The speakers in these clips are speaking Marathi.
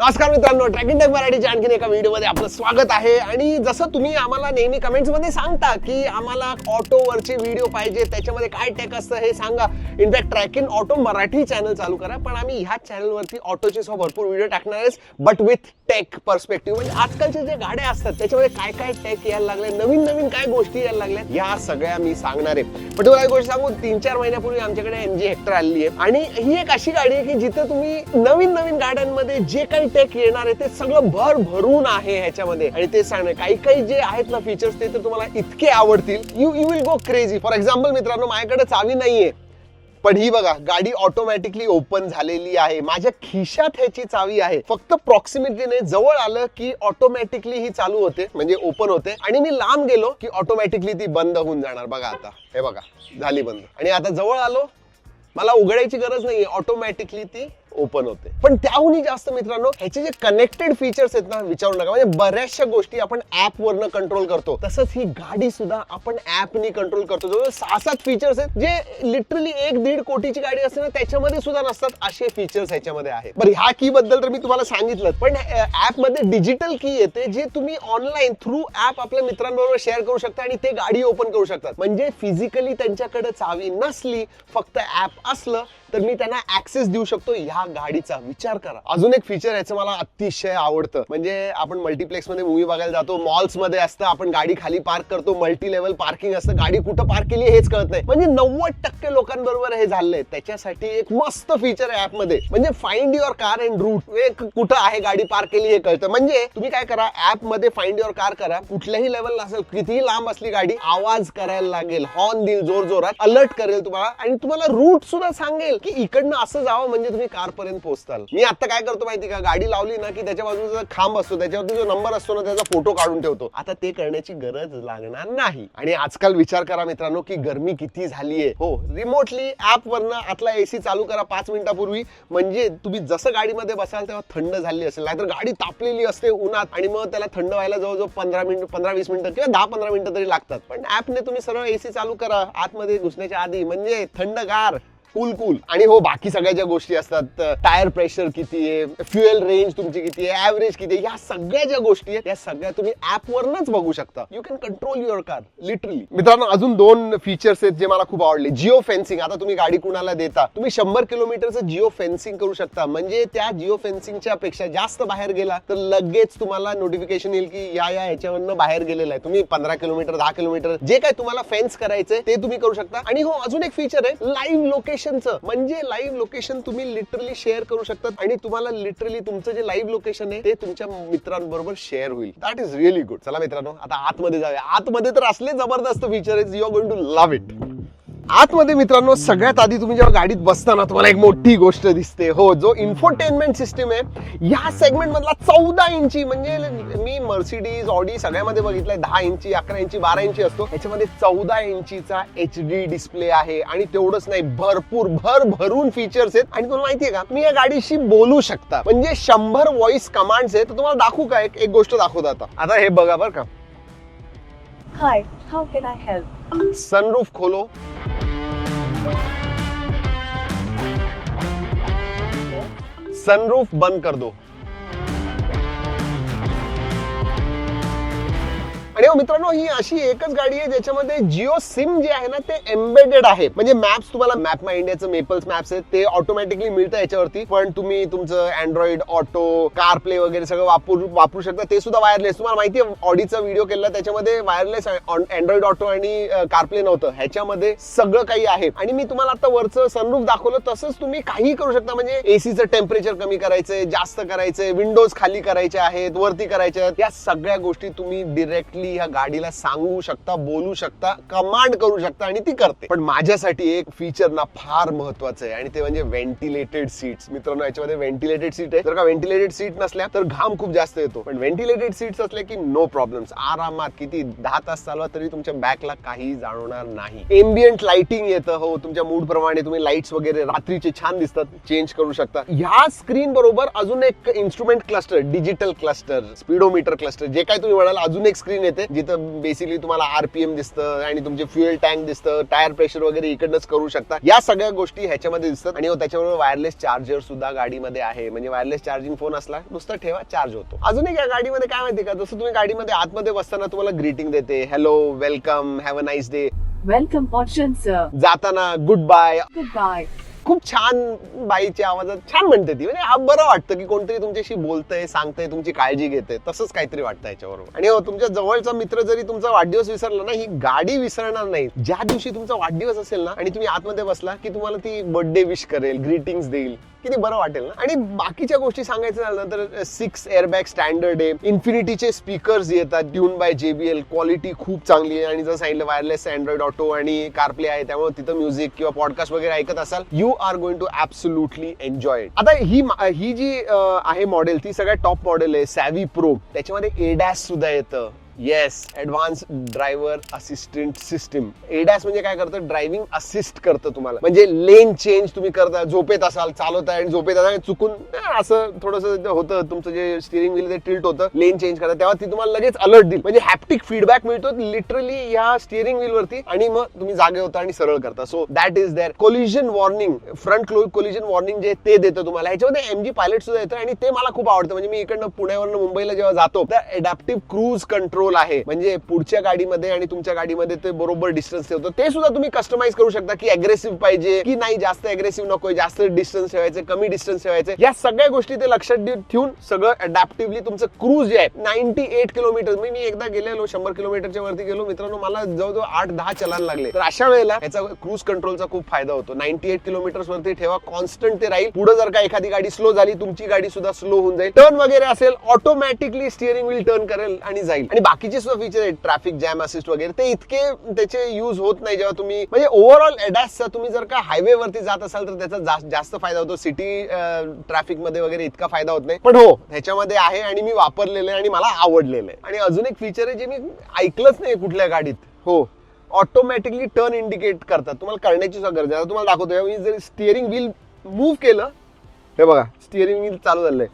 नमस्कार मित्रांनो ट्रॅकिंग टेक मराठीच्या आणखीन एका व्हिडिओमध्ये आपलं स्वागत आहे. आणि जसं तुम्ही आम्हाला नेहमी कमेंट्समध्ये सांगता की आम्हाला ऑटोवरचे व्हिडिओ पाहिजे त्याच्यामध्ये काय टेक असतं हे सांगा. In fact tracking auto Marathi channel चालू करा पण आम्ही ह्या चॅनलवरती ऑटोचे सो भरपूर व्हिडिओ टाकणार बट विथ टेक पर्स्पेक्टिव्ह म्हणजे आजकालच्या जे गाड्या असतात त्याच्यामध्ये काय काय टेक यायला लागले नवीन नवीन काय गोष्टी यायला लागल्या या सगळ्या मी सांगणार आहे. पण तुम्हाला एक गोष्ट सांगू तीन चार महिन्यापूर्वी आमच्याकडे एम जी हेक्टर आलेली आहे. आणि ही एक अशी गाडी आहे की जिथं तुम्ही नवीन नवीन गाड्यांमध्ये जे काही टेक येणार आहे. ते सगळं भर भरून आहे ह्याच्यामध्ये. आणि ते सांगणं काही काही जे आहेत ना फीचर्स ते तर तुम्हाला इतके आवडतील. You you will go crazy for example मित्रांनो माझ्याकडे चावी नाहीये. पण ही बघा गाडी ऑटोमॅटिकली ओपन झालेली आहे. माझ्या खिशात ह्याची चावी आहे. फक्त प्रॉक्सिमिटीने जवळ आलं की ऑटोमॅटिकली ही चालू होते म्हणजे ओपन होते. आणि मी लांब गेलो की ऑटोमॅटिकली ती बंद होऊन जाणार. बघा आता. हे बघा झाली बंद. आणि आता जवळ आलो मला उघडायची गरज नाहीये. ऑटोमॅटिकली ती ओपन होते. पण त्याहूनही जास्त मित्रांनो ह्याचे जे कनेक्टेड फीचर्स आहेत ना विचारू नका. म्हणजे बऱ्याचशा गोष्टी आपण ऍप वरनं कंट्रोल करतो. तसंच ही गाडी सुद्धा आपण ऍपनी कंट्रोल करतो. जवळ सहा सात फीचर्स आहेत जे लिटरली एक दीड कोटीची गाडी असते ना त्याच्यामध्ये सुद्धा नसतात. असे फीचर्स ह्याच्यामध्ये आहेत. बरं ह्या की बद्दल तर मी तुम्हाला सांगितलं पण ऍपमध्ये डिजिटल की येते जे तुम्ही ऑनलाईन थ्रू ऍप आपल्या मित्रांबरोबर शेअर करू शकता आणि ते गाडी ओपन करू शकतात. म्हणजे फिजिकली त्यांच्याकडे चावी नसली फक्त ऍप असलं तर मी त्यांना ऍक्सेस देऊ शकतो ह्या गाडीचा. विचार करा. अजून एक फीचर याचं मला अतिशय आवडतं. म्हणजे आपण मल्टिप्लेक्समध्ये मूवी बघायला जातो मॉल्समध्ये असतं आपण गाडी खाली पार्क करतो मल्टी लेवल पार्किंग असतं गाडी कुठं पार्क केली आहे हेच कळत नाही. म्हणजे नव्वद टक्के लोकांबरोबर हे झालंय. त्याच्यासाठी एक मस्त फीचर आहे ऍपमध्ये म्हणजे find your car and route कुठं आहे गाडी पार्क केली हे कळतं. म्हणजे तुम्ही काय करा ऍपमध्ये फाइंड युअर कार करा. कुठल्याही लेवलला असेल कितीही लांब असली गाडी आवाज करायला लागेल. हॉर्न देईल जोर जोरात अलर्ट करेल तुम्हाला आणि तुम्हाला रूट सुद्धा सांगेल. की इकडनं असं जावं म्हणजे तुम्ही कार पर्यंत पोहोचताल. मी आता काय करतो माहिती का? गाडी लावली ना की त्याच्या बाजूचा खांब असतो त्याच्यावरती जो नंबर असतो ना त्याचा फोटो काढून ठेवतो. आता ते करण्याची गरज लागणार नाही. आणि आजकाल विचार करा मित्रांनो की गर्मी किती झालीये. हो रिमोटली ऍप वरनं आतला एसी चालू करा पाच मिनिटापूर्वी. म्हणजे तुम्ही जसं गाडीमध्ये बसाल तेव्हा थंड झाली असेल. नाहीतर गाडी तापलेली असते उन्हात आणि मग त्याला थंड व्हायला जवळजवळ पंधरा मिनिट पंधरा वीस मिनिटं किंवा दहा पंधरा मिनिटं तरी लागतात. पण ऍपने तुम्ही सरळ एसी चालू करा. आतमध्ये घुसण्याच्या आधी. म्हणजे थंडगार. कूल कूल आणि हो बाकी सगळ्या ज्या गोष्टी असतात टायर प्रेशर किती आहे फ्युएल रेंज तुमची किती आहे ऍव्हरेज किती आहे या सगळ्या ज्या गोष्टी आहेत त्या सगळ्या तुम्ही ऍप वरनच बघू शकता. You can control your car literally मित्रांनो अजून दोन फीचर्स आहेत जे मला खूप आवडले. जिओ फेन्सिंग आता तुम्ही गाडी कुणाला देता? तुम्ही शंभर किलोमीटरचं जिओ फेन्सिंग करू शकता. म्हणजे त्या जिओ फेन्सिंगच्या पेक्षा जास्त बाहेर गेला तर लगेच तुम्हाला नोटिफिकेशन येईल की या या ह्याच्यावरनं बाहेर गेलेला आहे. तुम्ही पंधरा किलोमीटर दहा किलोमीटर जे काय तुम्हाला फेन्स करायचंय ते तुम्ही करू शकता. आणि हो अजून एक फीचर आहे लाईव्ह लोकेशनचं. म्हणजे लाईव्ह लोकेशन तुम्ही लिटरली शेअर करू शकतात आणि तुम्हाला लिटरली तुमचं जे लाईव्ह लोकेशन आहे ते तुमच्या मित्रांबरोबर शेअर होईल. दॅट इज रिअली गुड चला मित्रांनो आता आतमध्ये जाऊया. आतमध्ये तर असले जबरदस्त feature is you are going to love it आतमध्ये मित्रांनो सगळ्यात आधी तुम्ही जेव्हा गाडीत बसताना तुम्हाला एक मोठी गोष्ट दिसते. हो जो इन्फोटेनमेंट सिस्टम आहे या सेगमेंट मधला चौदा इंची म्हणजे मी मर्सिडीज ऑडी सगळ्यामध्ये बघितलंय दहा इंची अकरा इंची बारा इंची असतो. याच्यामध्ये चौदा इंचीचा एच डी डिस्प्ले आहे आणि तेवढंच नाही भरपूर भर भरून फीचर्स आहेत. आणि तुम्हाला माहितीये का मी या गाडीशी बोलू शकता. म्हणजे शंभर व्हॉइस कमांड्स आहेत. तुम्हाला दाखवू का एक गोष्ट दाखवतो आता? आता हे बघा बरं का. Hi, how can I help? Sunroof खोलो. सनरूफ बंद कर दो। आणि हो मित्रांनो ही अशी एकच गाडी आहे ज्याच्यामध्ये जिओ सिम जे आहे ना ते एम्बेडेड आहे. म्हणजे मॅप्स तुम्हाला मॅप माय इंडियाचं मेपल्स मॅप्स आहेत ते ऑटोमॅटिकली मिळतं याच्यावरती. पण तुम्ही तुमचं अँड्रॉइड ऑटो कार प्ले वगैरे सगळं वापरू वापरू शकता. ते सुद्धा वायरलेस तुम्हाला माहिती आहे ऑडीचा व्हिडिओ केला त्याच्यामध्ये वायरलेस अँड्रॉइड ऑटो आणि कार प्ले नव्हतं. ह्याच्यामध्ये सगळं काही आहे. आणि मी तुम्हाला आता वरचं सनरूफ दाखवलं तसंच तुम्ही काही करू शकता. म्हणजे एसीचं टेम्परेचर कमी करायचंय जास्त करायचंय विंडोज खाली करायचे आहेत वरती करायचे आहेत. या सगळ्या गोष्टी तुम्ही डिरेक्टली ह्या गाडीला सांगू शकता बोलू शकता कमांड करू शकता आणि ती करते. पण माझ्यासाठी एक फीचर ना फार महत्वाचं आहे आणि ते म्हणजे व्हेंटिलेटेड सीट्स मित्रांनो याच्यामध्ये व्हेंटिलेटेड सीट आहे. जर का व्हेंटिलेटेड सीट नसल्या तर घाम खूप जास्त येतो. पण व्हेंटिलेटेड सीट्स असल्या की नो प्रॉब्लेम्स आरामात किती दहा तास चालवा तरी तुमच्या बॅकला काही जाणवणार नाही. एम्बियंट लाइटिंग येतं हो तुमच्या मूड प्रमाणे तुम्ही लाईट्स वगैरे रात्रीचे छान दिसतात चेंज करू शकता. ह्या स्क्रीन बरोबर अजून एक instrument cluster digital cluster speedometer cluster जे काय तुम्ही म्हणाल अजून एक स्क्रीन येते. येते जिथं बेसिकली तुम्हाला आरपीएम दिसतं आणि तुमचे फ्युएल टँक दिसतं टायर प्रेशर वगैरे इकडनंच करू शकता. या सगळ्या गोष्टी ह्याच्यामध्ये दिसतात आणि हो, त्याच्याबरोबर वायरलेस चार्जर सुद्धा गाडीमध्ये आहे. म्हणजे वायरलेस चार्जिंग फोन असला नुसतं ठेवा चार्ज होतो. अजून एक गाडीमध्ये काय माहिती का? जसं तुम्ही गाडीमध्ये आतमध्ये बसताना तुम्हाला ग्रीटिंग देते. Hello welcome have a nice day Fortune, sir. जाताना गुड बाय Goodbye. खूप छान बाईच्या आवाजात छान म्हणते ती. म्हणजे हा बरं वाटतं की कोणतरी तुमच्याशी बोलतंय सांगतंय तुमची काळजी घेते तसंच काहीतरी वाटतं याच्याबरोबर आणि हो तुमच्या जवळचा मित्र जरी तुमचा वाढदिवस विसरला ना ही गाडी विसरणार नाही. ज्या दिवशी तुमचा वाढदिवस असेल ना आणि तुम्ही आतमध्ये बसला की तुम्हाला ती बर्थडे विश करेल ग्रीटिंग्स देईल किती बरं वाटेल ना. आणि बाकीच्या गोष्टी सांगायचं झालं ना तर सिक्स एअरबॅग स्टँडर्ड आहे. इन्फिनिटीचे स्पीकर्स येतात ट्यून बाय जेबीएल क्वालिटी खूप चांगली आहे. आणि जर सांगितलं वायरलेस अँड्रॉइड ऑटो आणि कारप्ले आहे त्यामुळे तिथं म्युझिक किंवा पॉडकास्ट वगैरे ऐकत असाल you are going to absolutely enjoy आता ही ही जी आहे मॉडेल ती सगळ्यात टॉप मॉडेल आहे सॅव्ही प्रो त्याच्यामध्ये एडॅस सुद्धा येतं. Yes advance driver assistant system ADAS म्हणजे काय करतं? ड्रायव्हिंग असिस्ट करतं तुम्हाला. म्हणजे लेन चेंज तुम्ही करता झोपेत असाल चालवत आहे आणि झोपेत असाल चुकून असं थोडस होतं तुमचं जे स्टिअरिंग व्हील ते टिल्ट होतं लेन चेंज करता तेव्हा ती तुम्हाला लगेच अलर्ट देईल. म्हणजे हॅप्टिक फीडबॅक मिळतो लिटरली या स्टिअरिंग व्हील वरती आणि मग तुम्ही जागे होता आणि सरळ करता. So that is there collision warning front collision warning जे ते देतं तुम्हाला. ह्याच्यामध्ये एमजी पायलट सुद्धा येतं आणि ते मला खूप आवडतं. म्हणजे मी इकडनं पुण्यावरून मुंबईला जेव्हा जातो तर अडॅप्टिव्ह क्रूज कंट्रोल आहे. म्हणजे पुढच्या गाडीमध्ये आणि तुमच्या गाडीमध्ये ते बरोबर डिस्टन्स ठेवतो ते सुद्धा तुम्ही कस्टमाइज करू शकता की अग्रेसिव्ह पाहिजे की नाही जास्त अग्रेसिव्ह नकोय जास्त डिस्टन्स ठेवायचे कमी डिस्टन्स ठेवायचे. या सगळ्या गोष्टी ते लक्षात ठेवून सगळं अडॅप्टिव्हली तुमचं क्रूज जे आहे नाईन्टी एट किलोमीटर मी मी एकदा गेलेलो शंभर किलोमीटरच्या वरती गेलो. मित्रांनो मला जवळजवळ आठ दहा चलान लागले. तर अशा वेळेला याचा क्रूज कंट्रोलचा खूप फायदा होतो. नाईन्टी एट किलोमीटर वरती ठेवा कॉन्स्टंट ते राहील. पुढे जर का एखादी गाडी स्लो झाली तुमची गाडी सुद्धा स्लो होऊन जाईल. टर्न वगैरे असेल ऑटोमॅटिकली स्टिअरिंग व्हील टर्न करेल आणि जाईल. आणि बाकीचे सुद्धा फीचर आहेत ट्रॅफिक जॅम असिस्ट वगैरे ते इतके त्याचे युज होत नाही जेव्हा तुम्ही म्हणजे ओव्हरऑल एडॅसचा तुम्ही जर का हायवे वरती जात असाल तर त्याचा जास्त फायदा होतो. सिटी ट्रॅफिकमध्ये वगैरे इतका फायदा होत नाही. पण हो ह्याच्यामध्ये आहे आणि मी वापरलेलं आहे आणि मला आवडलेलं आहे. आणि अजून एक फीचर आहे जे मी ऐकलंच नाही कुठल्या गाडीत. हो ऑटोमॅटिकली टर्न इंडिकेट करतात. तुम्हाला करण्याची सुद्धा गरज आहे. तुम्हाला दाखवतो मी जर स्टिअरिंग व्हील मूव्ह केलं हे बघा स्टिअरिंग व्हील चालू झालंय.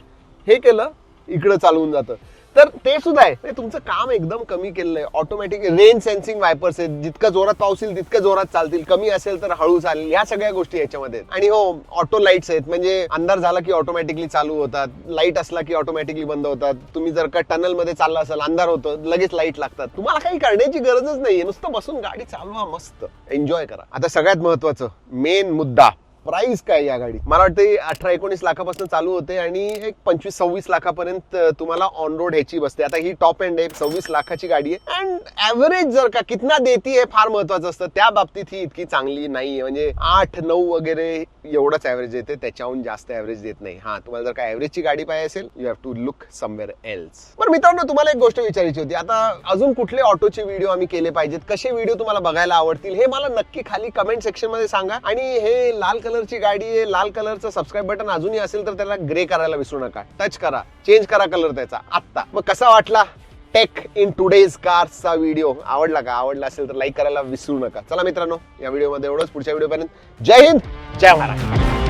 हे केलं इकडं चालवून जातं. तर ते सुद्धा आहे. म्हणजे तुमचं काम एकदम कमी केलेलं आहे. ऑटोमॅटिक रेन सेन्सिंग वायपर्स आहेत. जितकं जोरात पाऊस येईल तितकं जोरात चालतील. कमी असेल तर हळू चालेल. या सगळ्या गोष्टी याच्यामध्ये आणि हो ऑटो लाईट्स आहेत. म्हणजे अंधार झाला की ऑटोमॅटिकली चालू होतात. लाइट असला की ऑटोमॅटिकली बंद होतात. तुम्ही जर का टनलमध्ये चालला असाल अंधार होतं लगेच लाइट लागतात. तुम्हाला काही करण्याची गरजच नाहीये. नुसतं बसून गाडी चालवा मस्त. एन्जॉय करा. आता सगळ्यात महत्वाचं मेन मुद्दा. प्राइस काय या गाडी मला वाटतं अठरा एकोणीस लाखापासून चालू होते आणि एक पंचवीस सव्वीस लाखापर्यंत तुम्हाला ऑन रोड ह्याची बसते. आता ही टॉप एंड आहे सव्वीस लाखाची गाडी आहे. अँड ऍव्हरेज जर का कितना देती हे फार महत्वाचं असतं. त्या बाबतीत ही इतकी चांगली नाहीये म्हणजे आठ नऊ वगैरे एवढंच ऍव्हरेज देते त्याच्याहून जास्त ऍव्हरेज देत नाही. हा तुम्हाला जर का ऍव्हरेजची गाडी पाहिजे असेल you have to look somewhere else बरं मित्रांनो तुम्हाला एक गोष्ट विचारायची होती. आता अजून कुठले ऑटोचे व्हिडिओ आम्ही केले पाहिजेत? कसे व्हिडिओ तुम्हाला बघायला आवडतील? हे मला नक्की खाली कमेंट सेक्शनमध्ये सांगा. आणि हे लाल कलर कलरची गाडी आहे लाल कलरचं सबस्क्राईब बटन अजूनही असेल तर त्याला ग्रे करायला विसरू नका. टच करा चेंज करा कलर त्याचा. आत्ता. मग कसा वाटला? टेक इन टुडेज कार्सचा व्हिडिओ आवडला का? आवडला असेल तर लाईक करायला विसरू नका. चला मित्रांनो या व्हिडिओमध्ये एवढंच. पुढच्या व्हिडिओपर्यंत जय हिंद जय महाराष्ट्र.